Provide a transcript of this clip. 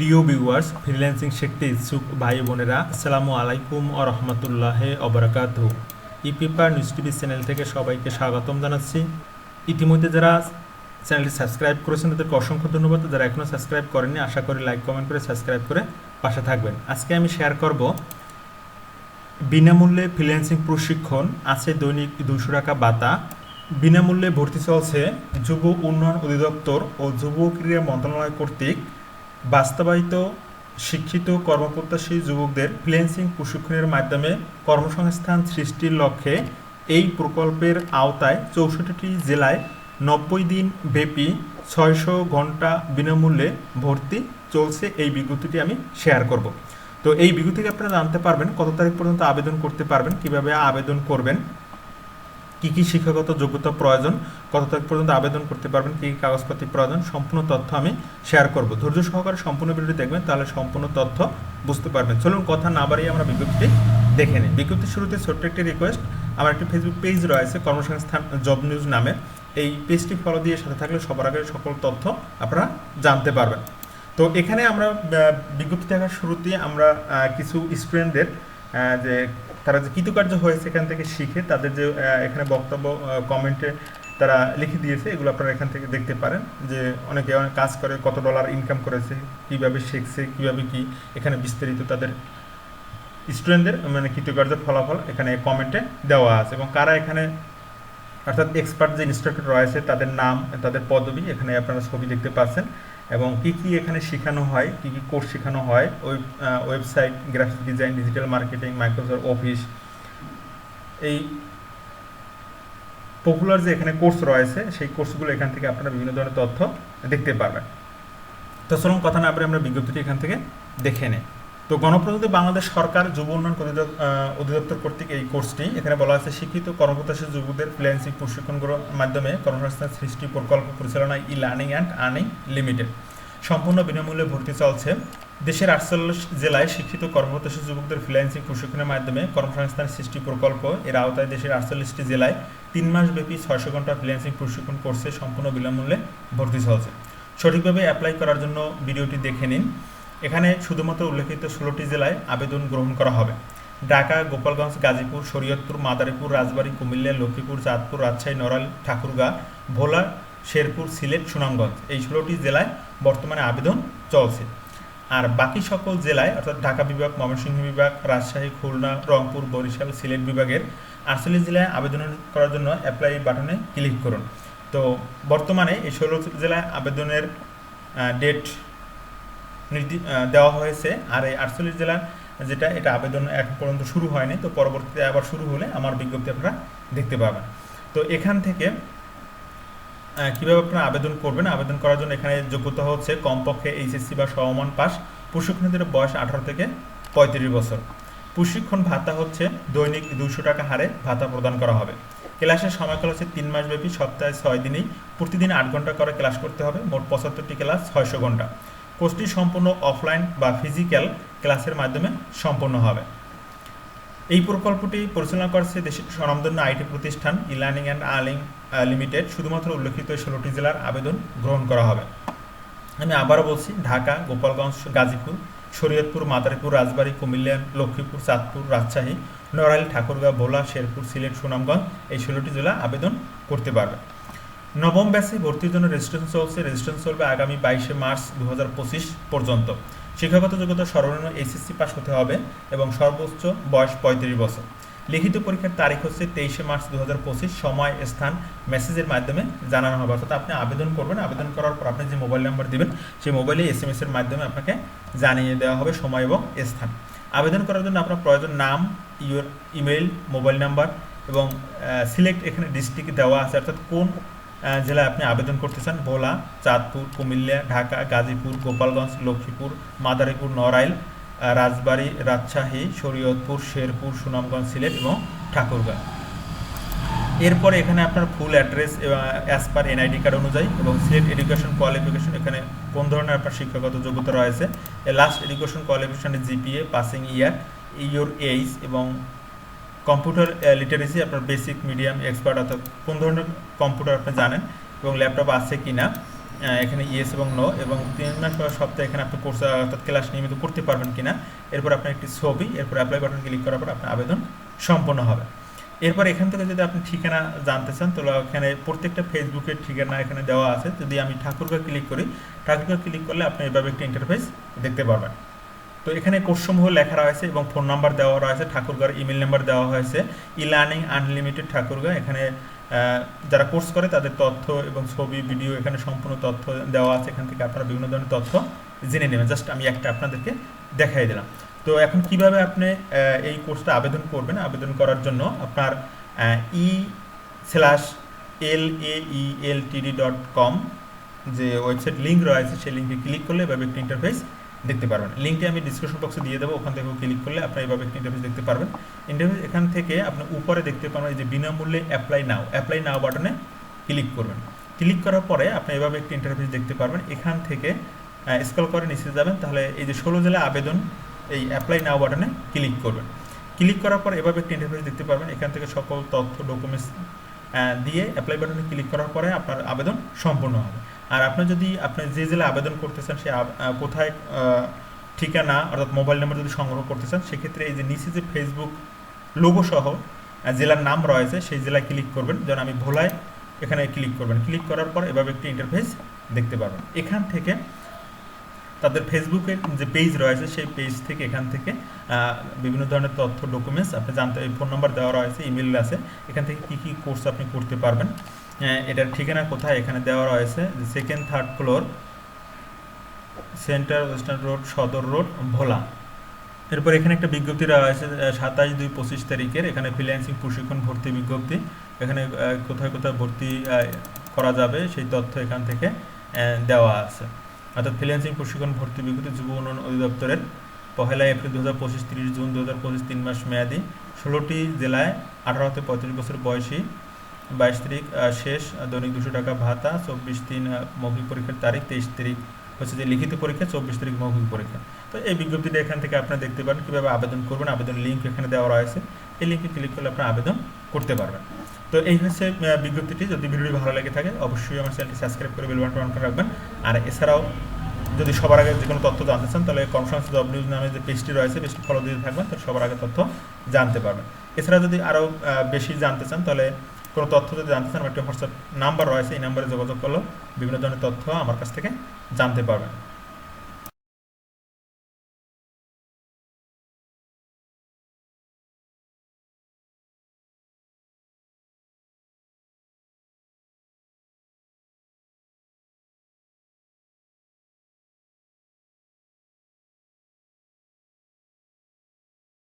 প্রিয় viewers freelancing শিখতে ইচ্ছুক ভাই বোনেরা, আসসালামু আলাইকুম ও রহমতুল্লাহ অবরাকাত e paper news TV channel থেকে সবাইকে স্বাগতম জানাচ্ছি। ইতিমধ্যে যারা চ্যানেলটি সাবস্ক্রাইব করেছেন, তাদেরকে অসংখ্য ধন্যবাদ। যারা এখনও সাবস্ক্রাইব করেননি, আশা করি লাইক কমেন্ট করে সাবস্ক্রাইব করে পাশে থাকবেন। আজকে আমি শেয়ার করব বিনামূল্যে ফ্রিল্যান্সিং প্রশিক্ষণ, আছে দৈনিক দুশো টাকা বাতা বিনামূল্যে ভর্তি চলছে যুব উন্নয়ন অধিদপ্তর ও যুব ক্রীড়া মন্ত্রণালয় কর্তৃক বাস্তবায়িত, শিক্ষিত, কর্মপ্রত্যাশী যুবকদের ফ্রিল্যান্সিং প্রশিক্ষণের মাধ্যমে কর্মসংস্থান সৃষ্টির লক্ষ্যে এই প্রকল্পের আওতায় চৌষট্টিটি জেলায় নব্বই দিন ব্যাপী ছয়শো ঘণ্টা বিনামূল্যে ভর্তি চলছে এই বিজ্ঞপ্তিটি আমি শেয়ার করব। তো এই বিজ্ঞপ্তি থেকে আপনারা জানতে পারবেন, কত তারিখ পর্যন্ত আবেদন করতে পারবেন, কীভাবে আবেদন করবেন কি কি শিক্ষাগত যোগ্যতা প্রয়োজন কত তারিখ পর্যন্ত আবেদন করতে পারবেন, কি কি কাগজপত্র প্রয়োজন, সম্পূর্ণ তথ্য আমি শেয়ার করব। ধৈর্য সহকারে সম্পূর্ণ ভিডিওটি দেখবেন, তাহলে সম্পূর্ণ তথ্য বুঝতে পারবেন। চলুন কথা না বাড়িয়ে আমরা বিজ্ঞপ্তি দেখে নিই। বিজ্ঞপ্তির শুরুতে ছোট্ট একটি রিকোয়েস্ট আমার একটি ফেসবুক পেজ রয়েছে, কর্মসংস্থান জব নিউজ নামে। এই পেজটি ফলো দিয়ে সাথে থাকলে সবার আগে সকল তথ্য আপনারা জানতে পারবেন। তো এখানে আমরা বিজ্ঞপ্তি দেখার শুরুতে আমরা কিছু স্টুডেন্টদের যে তারা যে কৃতকার্য হয়েছে এখান থেকে শিখে তাদের যে এখানে বক্তব্য কমেন্টে তারা লিখে দিয়েছে, এগুলো আপনারা এখান থেকে দেখতে পারেন যে অনেকে অনেক কাজ করে, কত ডলার ইনকাম করেছে, কীভাবে শিখছে, কীভাবে কি, এখানে বিস্তারিত তাদের স্টুডেন্টদের মানে কৃতকার্য ফলাফল এখানে কমেন্টে দেওয়া আছে এবং কারা এখানে, অর্থাৎ এক্সপার্ট যে ইনস্ট্রাক্টর রয়েছে, তাদের নাম, তাদের পদবি এখানে আপনারা ছবি দেখতে পাচ্ছেন। এবং কি কি এখানে শেখানো হয়, কি কি কোর্স শেখানো হয় web website graphic design digital marketing Microsoft office এই পপুলার যে এখানে কোর্স রয়েছে, সেই কোর্সগুলো এখান থেকে আপনারা বিভিন্ন ধরনের তথ্য দেখতে পাবেন তো চলুন, কথা না বলে আমরা বিজ্ঞপ্তিটি এখান থেকে দেখে নেই। তো গণপ্রজাতন্ত্রী বাংলাদেশ সরকার যুব উন্নয়ন অধিদপ্তর কর্তৃক এই কোর্সটি। এখানে বলা আছে, শিক্ষিত কর্মপ্রত্যাশী যুবকদের ফ্রিল্যান্সিং প্রশিক্ষণগুলোর মাধ্যমে কর্মসংস্থান সৃষ্টি, প্রকল্প পরিচালনা e learning and earning limited সম্পূর্ণ বিনামূল্যে ভর্তি চলছে। দেশের আটচল্লিশ জেলায় শিক্ষিত কর্মপ্রত্যাশী যুবকদের ফ্রিল্যান্সিং প্রশিক্ষণের মাধ্যমে কর্মসংস্থান সৃষ্টি, প্রকল্প। এর আওতায় দেশের আটচল্লিশটি জেলায় তিন মাস ব্যাপী ছয়শো ঘণ্টা ফ্রিল্যান্সিং প্রশিক্ষণ কোর্সে সম্পূর্ণ বিনামূল্যে ভর্তি চলছে। সঠিকভাবে অ্যাপ্লাই করার জন্য ভিডিওটি দেখে নিন। এখানে শুধুমাত্র উল্লেখিত ষোলোটি জেলায় আবেদন গ্রহণ করা হবে। ঢাকা, গোপালগঞ্জ, গাজীপুর, শরীয়তপুর, মাদারীপুর, রাজবাড়ী, কুমিল্লা, লক্ষ্মীপুর, চাঁদপুর, রাজশাহী, নড়াইল, ঠাকুরগাঁ, ভোলা, শেরপুর, সিলেট, সুনামগঞ্জ এই ষোলোটি জেলায় বর্তমানে আবেদন চলছে। আর বাকি সকল জেলায় অর্থাৎ ঢাকা বিভাগ, ময়মনসিংহ বিভাগ, রাজশাহী, খুলনা, রংপুর, বরিশাল, সিলেট বিভাগের আটচল্লিশ জেলায় আবেদন করার জন্য অ্যাপ্লাই বাটনে ক্লিক করুন। তো বর্তমানে এই ষোলো জেলায় আবেদনের ডেট দেওয়া হয়েছে। আর এই আটচল্লিশ জেলার যেটা, এটা আবেদন এখন পর্যন্ত শুরু হয়নি। তো পরবর্তীতে আবার শুরু হলে আমার বিজ্ঞপ্তি আপনারা দেখতে পাবেন। তো এখান থেকে কীভাবে আপনারা আবেদন করবেন? আবেদন করার জন্য এখানে যোগ্যতা হচ্ছে কমপক্ষে এইচএসসি বা সমমান পাস। প্রশিক্ষণের বয়স আঠারো থেকে পঁয়ত্রিশ বছর। প্রশিক্ষণ ভাতা হচ্ছে দৈনিক দুশো টাকা হারে ভাতা প্রদান করা হবে। ক্লাসের সময়কাল হচ্ছে তিন মাস ব্যাপী সপ্তাহে ছয় দিনেই। প্রতিদিন আট ঘণ্টা করে ক্লাস করতে হবে। মোট পঁচাত্তরটি ক্লাস, ছয়শো ঘণ্টা। কোর্সটি সম্পূর্ণ অফলাইন বা ফিজিক্যাল ক্লাসের মাধ্যমে সম্পন্ন হবে। এই প্রকল্পটি পরিচালনা করছে দেশের স্বনামধন্য আইটি প্রতিষ্ঠান e learning and earning limited শুধুমাত্র উল্লেখিত ষোলোটি জেলার আবেদন গ্রহণ করা হবে। আমি আবারও বলছি, ঢাকা, গোপালগঞ্জ, গাজীপুর, শরীয়তপুর, মাদারীপুর, রাজবাড়ী, কুমিল্লা, লক্ষ্মীপুর, চাঁদপুর, রাজশাহী, নড়াইল, ঠাকুরগাঁও, ভোলা, শেরপুর, সিলেট, সুনামগঞ্জ এই ষোলোটি জেলা আবেদন করতে পারবে। নবম ব্যাচে ভর্তির জন্য রেজিস্ট্রেশন চলছে। রেজিস্ট্রেশন চলবে আগামী বাইশে মার্চ দু হাজার পঁচিশ পর্যন্ত। শিক্ষাগত যোগ্যতা সর্বনিম্ন এসএসসি পাস হতে হবে এবং সর্বোচ্চ বয়স পঁয়ত্রিশ বছর। লিখিত পরীক্ষার তারিখ হচ্ছে তেইশে মার্চ দু হাজার পঁচিশ। সময়, স্থান মেসেজের মাধ্যমে জানানো হবে। অর্থাৎ আপনি আবেদন করবেন। আবেদন করার পর আপনি যে মোবাইল নাম্বার দিবেন, সেই মোবাইলে এস এম এর মাধ্যমে আপনাকে জানিয়ে দেওয়া হবে সময় এবং স্থান। আবেদন করার জন্য আপনার প্রয়োজন নাম ইউর ইমেল মোবাইল নাম্বার এবং সিলেক্ট এখানে ডিস্ট্রিক্ট দেওয়া আছে। অর্থাৎ কোন জেলায় আপনি আবেদন করতে চান, ভোলা, চাঁদপুর, কুমিল্লা, ঢাকা, গাজীপুর, গোপালগঞ্জ, লক্ষ্মীপুর, মাদারীপুর, নড়াইল রাজবাড়ী, রাজশাহী, শরীয়তপুর, শেরপুর, সুনামগঞ্জ, সিলেট এবং ঠাকুরগাঁও এরপরে এখানে আপনার full address as per NID card অনুযায়ী এবং সিলেট এডুকেশন কোয়ালিফিকেশন এখানে কোন ধরনের আপনার শিক্ষাগত যোগ্যতা রয়েছে? Last education কোয়ালিফিকেশনের GPA passing year your age এবং কম্পিউটার লিটারেসি আপনার বেসিক মিডিয়াম এক্সপার্ট অর্থাৎ কোন ধরনের কম্পিউটার আপনি জানেন এবং ল্যাপটপ আছে কি না এখানে ইয়েস এবং নো এবং তিন মাস বা সপ্তাহে এখানে আপনি কোর্স অর্থাৎ ক্লাস নিয়মিত করতে পারবেন কি না এরপর আপনার একটি ছবি, এরপর অ্যাপ্লাই বাটন ক্লিক করার পর আপনার আবেদন সম্পন্ন হবে। এরপর এখান থেকে যদি আপনি ঠিকানা জানতে চান, তাহলে এখানে প্রত্যেকটা ফেসবুকের ঠিকানা এখানে দেওয়া আছে। যদি আমি ঠাকুরগা ক্লিক করি, ঠাকুরগা ক্লিক করলে আপনি এভাবে একটি ইন্টারফেস দেখতে পারবেন। তো এখানে কোর্সসমূহ লেখা রয়েছে এবং ফোন নাম্বার দেওয়া রয়েছে, ঠাকুরগার ইমেল নাম্বার দেওয়া হয়েছে। ই লার্নিং আনলিমিটেড ঠাকুরগা, এখানে যারা কোর্স করে তাদের তথ্য এবং ছবি ভিডিও এখানে সম্পূর্ণ তথ্য দেওয়া আছে। এখান থেকে আপনারা বিভিন্ন ধরনের তথ্য জেনে নেবেন। জাস্ট আমি একটা আপনাদেরকে দেখাই দিলাম। তো এখন কীভাবে আপনি এই কোর্সটা আবেদন করবেন? আবেদন করার জন্য আপনার ই স্ল্যাশ এল এ ই এল টিডি ডট কম যে ওয়েবসাইট লিঙ্ক রয়েছে, সেই লিঙ্কে ক্লিক করলে এভাবে একটা ইন্টারফেস দেখতে পারবেন। লিঙ্কটি আমি ডিসক্রিপশন বক্সে দিয়ে দেবো, ওখান থেকে ক্লিক করলে আপনার এইভাবে একটা ইন্টারফেস দেখতে পারবেন। ইন্টারফেস এখান থেকে আপনি উপরে দেখতে পারবেন যে বিনামূল্যে অ্যাপ্লাই নাও অ্যাপ্লাই নাও বাটনে ক্লিক করবেন। ক্লিক করার পরে আপনি এভাবে একটি ইন্টারফেস দেখতে পারবেন। এখান থেকে স্ক্রল করে নিচে যাবেন, তাহলে এই যে ষোলো জেলা আবেদন, এই অ্যাপ্লাই নাও বাটনে ক্লিক করবেন। ক্লিক করার পর এভাবে একটি ইন্টারফেস দেখতে পারবেন। এখান থেকে সকল তথ্য ডকুমেন্টস দিয়ে অ্যাপ্লাই বাটনে ক্লিক করার পরে আপনার আবেদন সম্পূর্ণ হবে। আর আপনি যদি, আপনি যে জেলায় আবেদন করতে চান সে কোথায় ঠিকানা অর্থাৎ মোবাইল নাম্বার যদি সংগ্রহ করতে চান সেক্ষেত্রে এই যে নিচে যে ফেসবুক লোগো সহ জেলার নাম রয়েছে, সেই জেলায় ক্লিক করবেন। যেমন আমি ভোলায় এখানে ক্লিক করবেন। ক্লিক করার পর এভাবে একটি ইন্টারফেস দেখতে পারবেন। এখান থেকে তাদের ফেসবুকের যে পেজ রয়েছে, সেই পেজ থেকে এখান থেকে বিভিন্ন ধরনের তথ্য ডকুমেন্টস আপনি জানতে ফোন নাম্বার দেওয়া রয়েছে ইমেল আছে। এখান থেকে কী কী কোর্স আপনি করতে পারবেন। এটার ঠিকানা কোথায়? এখানে দেওয়া রয়েছে second third floor centre western road Sadar road Bhola. এরপর এখানে একটা বিজ্ঞপ্তি রয়েছে সাতাশ দুই পঁচিশ তারিখের এখানে ফ্রিল্যান্সিং প্রশিক্ষণ ভর্তি বিজ্ঞপ্তি। এখানে কোথায় কোথায় ভর্তি করা যাবে সেই তথ্য এখান থেকে দেওয়া আছে। অর্থাৎ ফ্রিল্যান্সিং প্রশিক্ষণ ভর্তি বিজ্ঞপ্তি যুব উন্নয়ন অধিদপ্তরের পহেলা এপ্রিল দু হাজার পঁচিশ, তিরিশ জুন দু হাজার পঁচিশ, তিন মাস মেয়াদি, ষোলোটি জেলায় আঠারো থেকে পঁয়ত্রিশ বছর বয়সী বাইশ তারিখ শেষ দৈনিক দুশো টাকা ভাতা, চব্বিশ দিন মৌখিক পরীক্ষার তারিখ, তেইশ তারিখ হচ্ছে যে লিখিত পরীক্ষা, চব্বিশ তারিখ মৌখিক পরীক্ষা। তো এই বিজ্ঞপ্তিটা এখান থেকে আপনারা দেখতে পারেন কীভাবে আবেদন করবেন, আবেদন লিঙ্ক এখানে দেওয়া রয়েছে। এই লিঙ্কে ক্লিক করলে আপনারা আবেদন করতে পারবেন। তো এই হচ্ছে বিজ্ঞপ্তিটি। যদি ভিডিওটি ভালো লেগে থাকে, অবশ্যই আমার চ্যানেলটি সাবস্ক্রাইব করে বেল বাটন অন করে রাখবেন। আর এছাড়াও যদি সবার আগে যে কোনো তথ্য জানতে চান, তাহলে কনফারেন্স জব নিউজ নামে যে পেজটি রয়েছে, পেজটি ফলো দিতে থাকবেন তো সবার আগে তথ্য জানতে পারবেন। এছাড়া যদি আরও বেশি জানতে চান, তাহলে কোনো তথ্য যদি জানতে চান আমার একটি হোয়াটসঅ্যাপ নাম্বার রয়েছে, এই নাম্বারে যোগাযোগ করলেও বিভিন্ন ধরনের তথ্য আমার কাছ থেকে জানতে পারবেন।